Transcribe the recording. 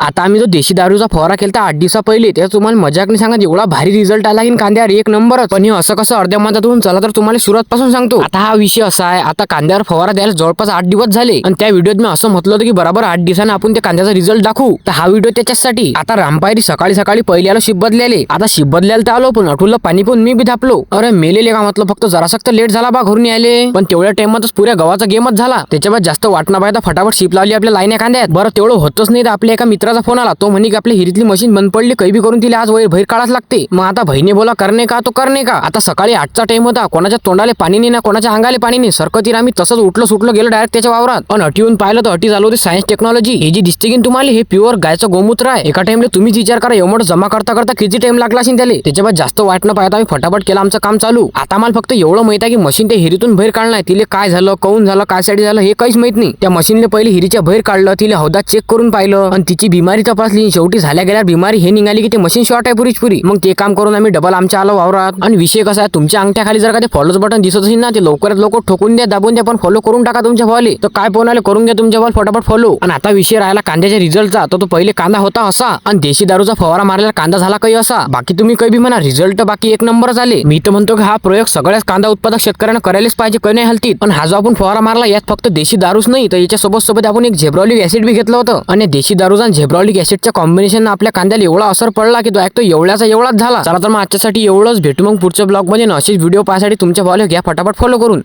आता आम्ही जो देशी दारूचा फवारा केला आठ दिवसा पहिले त्याचा तुम्हाला मजाक नाही सांगा एवढा भारी रिझल्ट आला की कांद्यावर एक नंबरच. पण हे असं कसं अर्ध्या मधातून चला तर तुम्हाला सुरुवात पासून सांगतो. आता हा विषय असा आहे आता कांद्यावर फवारा द्यायला जवळपास आठ दिवस झाले. आणि त्या व्हिडिओत मी असं म्हटलं होतं की बरोबर आठ दिवसांनी आपण त्या कांद्याचा रिझल्ट दाखवू. तर हा व्हिडिओ त्याच्यासाठी आता रामपायरी सकाळी सकाळी पहिले आलो शिप बदल्याले. आता शिप बदल्याला तर आलो पण अठुलं पाणी पण मी बी धापलो अरे मेलेले का म्हटलं फक्त जरासक्त लेट झाला बा घरून यायले. पण तेवढ्या टाइमातच पुऱ्या गव्हाचा गेमच झाला. त्याच्यावर जास्त वाटणं पाहिजे फटाफट शिप लावली आपल्या लाईन कांद्यात. बरं तेवढं होतच नाही तर आपल्या एका मित्र मित्राचा फोन आला. तो म्हणे की आपली हिरीतली मशीन बंद पडली काही करून तिला आज वैर भैर काढाच लागते. मग आता बहिणी बोला करणे का तो करणे का? आता सकाळी आठचा टाइम होता. कोणाच्या तोंडाले पाणी नाही ना कोणाच्या अंगाले पाणी नाही. सरकतीला आम्ही तसंच उठलो सुटलो गेलो डायरेक्ट त्याच्या वावरात. पण अटी येऊन पाहिलं तर अटी चालू होती सायन्स टेक्नॉलॉजी हे जी दिसते की तुम्हाला हे प्युअर गायचं गोमूत्र आहे. एका टाइमला तुम्हीच विचार करा एवढं जमा करता करता किती टाइम लागला असेल त्याला? त्याच्यावर जास्त वाटणं पाहता आम्ही फटाफट केलं आमचं काम चालू. आता मला फक्त एवढं माहीत आहे की मशीन ते हिरीतून बाहेर काढणार तिले काय झालं कौन झालं काय साठी झालं हे काहीच माहीत नाही. त्या मशीनने पहिले हिरीच्या बाहेर काढलं तिला हौदा चेक करून पाहिलं. आणि तिची बिमारी तपासली. शेवटी झाल्या गेल्या बिमारी हे निघाली की ते मशीन शॉर्ट आहे पुरीच पुरी. मग ते काम करून आम्ही डबल आमच्या आलो वावरात. आणि विषय कसा आहे? तुमच्या अंगठ्याखाली जर का ते फॉलोच बटन दिसत असेल ना ते लवकरात लवकर ठोकून द्या दाबून द्या पण फॉलो करून टाका तुमच्या फॉले तर काय पोनाले करून घ्या तुमच्या बॉल फटाफट फॉलो आणि आता विषय राहिला कांद्याच्या रिझल्टचा तर तो पहिले कांदा होता असा. आणि देशी दारूचा फवारा मारलेला कांदा झाला काही असा. बाकी तुम्ही काही बी म्हणा रिझल्ट बाकी एक नंबर झाले मी तर म्हणतो की हा प्रयोग सगळ्याच कांदा उत्पादक शेतकऱ्यांना करायलाच पाहिजे काही नाही हलतीत. पण हा जो आपण फवारा मारला यात फक्त देशी दारूच नाही. तर याच्या सोबत सोबत आपण एक झेब्रॉलिक ऍसिड बी घेतलं होतं. आणि देशी दारूचा आणि ऍसिडच्या कॉम्बिनेशन आपल्या कांद्याला एवढा असर पडला की तो एक एवढ्याचा एवढाच झाला. चला तर मग आजच्यासाठी एवढंच भेटू मग पुढच्या ब्लॉगमध्ये असेच व्हिडिओ पाहण्यासाठी तुमच्या फॉलो घ्या फटाफट फॉलो करून.